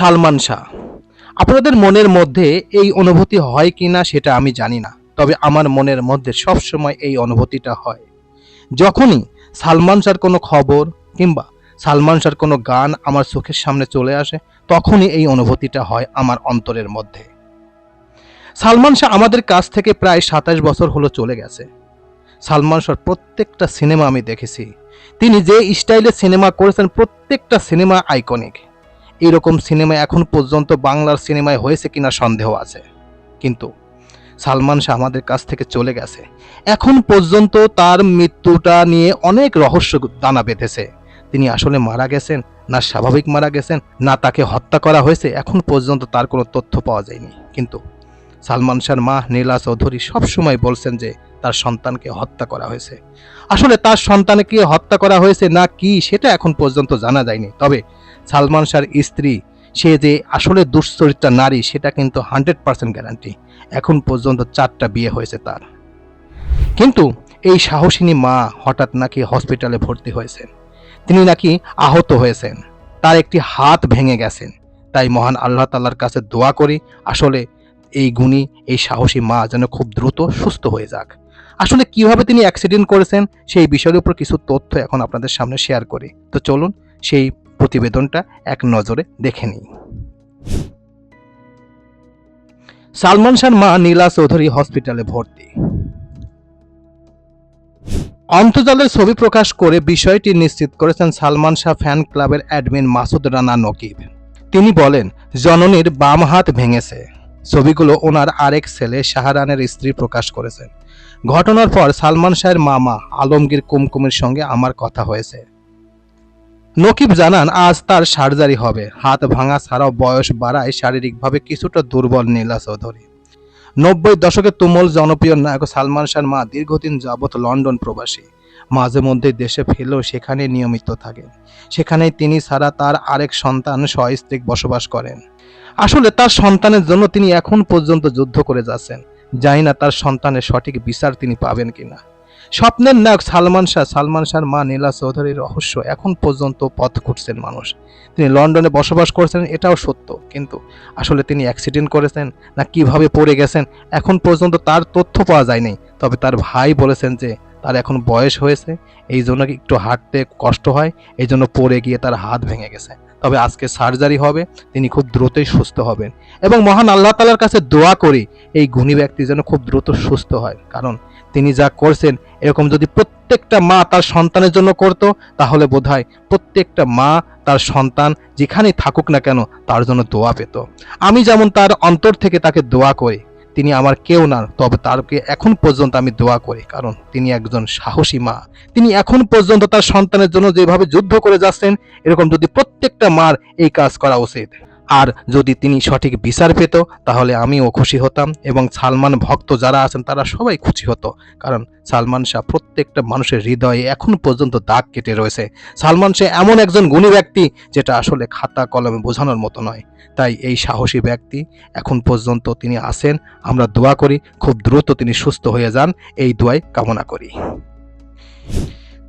সালমান শাহ। আপনাদের মনের মধ্যে এই অনুভূতি হয় কি না সেটা আমি জানি না, তবে আমার মনের মধ্যে সবসময় এই অনুভূতিটা হয়। যখনই সালমান শাহর কোনো খবর কিংবা সালমান শাহর কোনো গান আমার চোখের সামনে চলে আসে, তখনই এই অনুভূতিটা হয় আমার অন্তরের মধ্যে। সালমান শাহ আমাদের কাছ থেকে প্রায় সাতাশ বছর হলো চলে গেছে। সালমান শাহর প্রত্যেকটা সিনেমা আমি দেখেছি। তিনি যে স্টাইলে সিনেমা করেছেন, প্রত্যেকটা সিনেমা আইকনিক। এরকম সিনেমা এখন পর্যন্ত বাংলার সিনেমায় হয়েছে কিনা সন্দেহ আছে। কিন্তু সালমান শাহ আমাদের কাছ থেকে চলে গেছে। এখন পর্যন্ত তার মৃত্যুটা নিয়ে অনেক রহস্য দানা বেঁধেছে। তিনি আসলে মারা গেছেন, না স্বাভাবিক মারা গেছেন, না তাকে হত্যা করা হয়েছে, এখন পর্যন্ত তার কোনো তথ্য পাওয়া যায়নি। কিন্তু সালমান শাহর মা নীলা চৌধুরী সবসময় বলছেন যে তার সন্তানকে হত্যা করা হয়েছে। আসলে তার সন্তানকে হত্যা করা হয়েছে না কি সেটা এখন পর্যন্ত জানা যায়নি। তবে সালমান শাহর স্ত্রী, সে যে আসলে দুশ্চরিত্রা নারী, সেটা কিন্তু হান্ড্রেড পার্সেন্ট গ্যারান্টি। এখন পর্যন্ত চারটা বিয়ে হয়েছে তার। কিন্তু এই সাহসিনী মা হঠাৎ নাকি হসপিটালে ভর্তি হয়েছেন। তিনি নাকি আহত হয়েছেন। তার একটি হাত ভেঙে গেছেন। তাই মহান আল্লাহ তাল্লার কাছে দোয়া করি, আসলে এই গুণী, এই সাহসী মা যেন খুব দ্রুত সুস্থ হয়ে যাক। আসলে কীভাবে তিনি অ্যাক্সিডেন্ট করেছেন, সেই বিষয়ের উপর কিছু তথ্য এখন আপনাদের সামনে শেয়ার করি। তো চলুন, সেই প্রতিবেদনটা এক নজরে দেখে নিই। সালমান শাহর মা নীলা চৌধুরী হসপিটালে ভর্তি। অন্তর্জালের ছবি প্রকাশ করে বিষয়টি নিশ্চিত করেছেন সালমান শাহ ফ্যান ক্লাবের অ্যাডমিন মাসুদ রানা নকিব। তিনি বলেন, জননীর বাম হাত ভেঙেছে। ছবিগুলো ওনার আরেক ছেলে শাহরানের স্ত্রী প্রকাশ করেছেন। ঘটনার পর সালমান শাহের মামা আলমগীর কুমকুমের সঙ্গে আমার কথা হয়েছে। নকিব জানান, আজ তার সার্জারি হবে। হাত ভাঙা ছাড়াও বয়স বাড়ায় শারীরিকভাবে কিছুটা দুর্বল নীলা চৌধুরী। নব্বই দশকে তুমুল জনপ্রিয় নায়ক সালমান শাহর মা দীর্ঘদিন যাবৎ লন্ডন প্রবাসী। মাঝে মধ্যে দেশে ফেলেও সেখানে নিয়মিত থাকেন। সেখানে তিনি ছাড়া তার আরেক সন্তান সস্ত্রীক বসবাস করেন। আসলে তার সন্তানের জন্য তিনি এখন পর্যন্ত যুদ্ধ করে যাচ্ছেন। জানি না তার সন্তানের সঠিক বিচার তিনি পাবেন কিনা। স্বপ্নের নায়ক সালমান শাহ, সালমান শাহর মা নীলা চৌধুরীর রহস্য এখন পর্যন্ত পথ খুঁজছেন মানুষ। তিনি লন্ডনে বসবাস করেছেন, এটাও সত্য। কিন্তু আসলে তিনি অ্যাক্সিডেন্ট করেছেন না কীভাবে পড়ে গেছেন, এখন পর্যন্ত তার তথ্য পাওয়া যায়নি। তবে তার ভাই বলেছেন যে তার এখন বয়স হয়েছে, এই জন্য একটু হাঁটতে কষ্ট হয়, এই জন্য পড়ে গিয়ে তার হাত ভেঙে গেছে। তবে আজকে সার্জারি হবে, তিনি খুব দ্রুতই সুস্থ হবেন। এবং মহান আল্লাহ তালার কাছে দোয়া করি, এই গুণী ব্যক্তি যেন খুব দ্রুত সুস্থ হয়। কারণ তিনি যা করছেন, এরকম যদি প্রত্যেকটা মা তার সন্তানের জন্য করত, তাহলে বোধহয় প্রত্যেকটা মা তার সন্তান যেখানেই থাকুক না কেন, তার জন্য দোয়া পেত। আমি যেমন তার অন্তর থেকে তাকে দোয়া করি তিনি আমার কেউ না, তবে তারকে এখন পর্যন্ত আমি দোয়া করি, কারণ তিনি একজন সাহসী মা। তিনি এখন পর্যন্ত তার সন্তানের জন্য যেভাবে যুদ্ধ করে যাচ্ছেন, এরকম যদি প্রত্যেকটা মার এই কাজ করা উচিত। আর যদি তিনি সঠিক বিচার পেত, তাহলে আমিও খুশি হতাম এবং সালমান ভক্ত যারা আছেন, তারা সবাই খুশি হতো। কারণ সালমান শাহ প্রত্যেকটা মানুষের হৃদয়ে এখন পর্যন্ত দাগ কেটে রয়েছে। সালমান শাহ এমন একজন গুণী ব্যক্তি যেটা আসলে খাতা কলমে বোঝানোর মতো নয়। তাই এই সাহসী ব্যক্তি এখন পর্যন্ত তিনি আছেন। আমরা দোয়া করি, খুব দ্রুত তিনি সুস্থ হয়ে যান। এই দোয়াই কামনা করি।